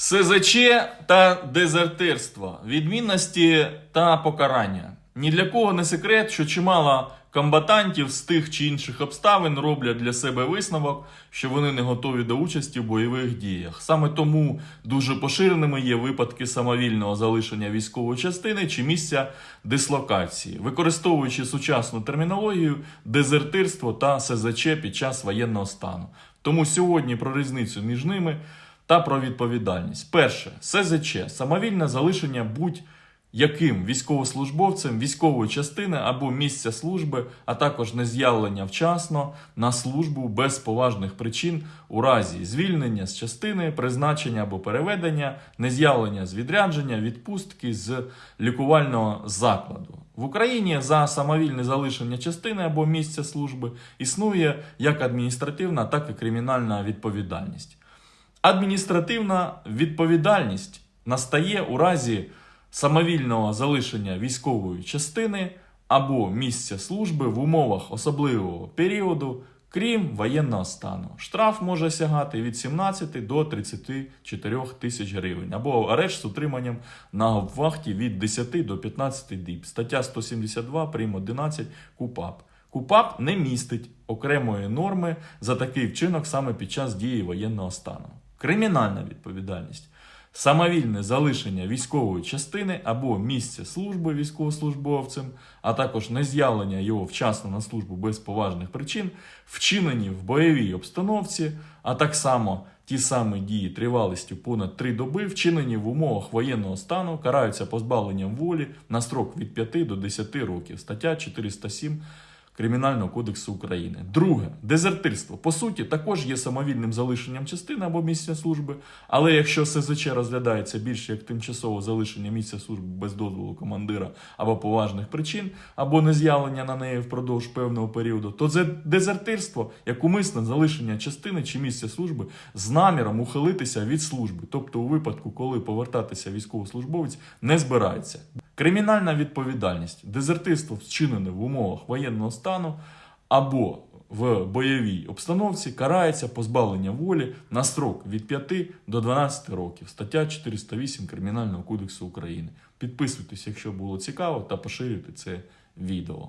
СЗЧ та дезертирство, відмінності та покарання. Ні для кого не секрет, що чимало комбатантів з тих чи інших обставин роблять для себе висновок, що вони не готові до участі в бойових діях. Саме тому дуже поширеними є випадки самовільного залишення військової частини чи місця дислокації, використовуючи сучасну термінологію, дезертирство та СЗЧ під час воєнного стану. Тому сьогодні про різницю між ними та про відповідальність. Перше, СЗЧ самовільне залишення будь-яким військовослужбовцем військової частини або місця служби, а також нез'явлення вчасно на службу без поважних причин у разі звільнення з частини, призначення або переведення, нез'явлення з відрядження, відпустки з лікувального закладу. В Україні за самовільне залишення частини або місця служби існує як адміністративна, так і кримінальна відповідальність. Адміністративна відповідальність настає у разі самовільного залишення військової частини або місця служби в умовах особливого періоду, крім воєнного стану. Штраф може сягати від 17 до 34 тисяч гривень, або арешт з утриманням на вахті від 10 до 15 діб. Стаття 172 прим. 11 КУПАП. КУПАП не містить окремої норми за такий вчинок саме під час дії воєнного стану. Кримінальна відповідальність. Самовільне залишення військової частини або місця служби військовослужбовцем, а також нез'явлення його вчасно на службу без поважних причин, вчинені в бойовій обстановці, а так само ті самі дії тривалістю понад 3 доби, вчинені в умовах воєнного стану, караються позбавленням волі на строк від 5 до 10 років. Стаття 407 Кримінального кодексу України. Друге, дезертирство. По суті, також є самовільним залишенням частини або місця служби, але якщо СЗЧ розглядається більше як тимчасове залишення місця служби без дозволу командира або поважних причин, або нез'явлення на неї впродовж певного періоду, то це дезертирство як умисне залишення частини чи місця служби з наміром ухилитися від служби, тобто у випадку, коли повертатися військовослужбовець не збирається. Кримінальна відповідальність, дезертирство вчинене в умовах воєнного стану або в бойовій обстановці карається позбавлення волі на строк від 5 до 12 років. Стаття 408 Кримінального кодексу України. Підписуйтесь, якщо було цікаво, та поширюйте це відео.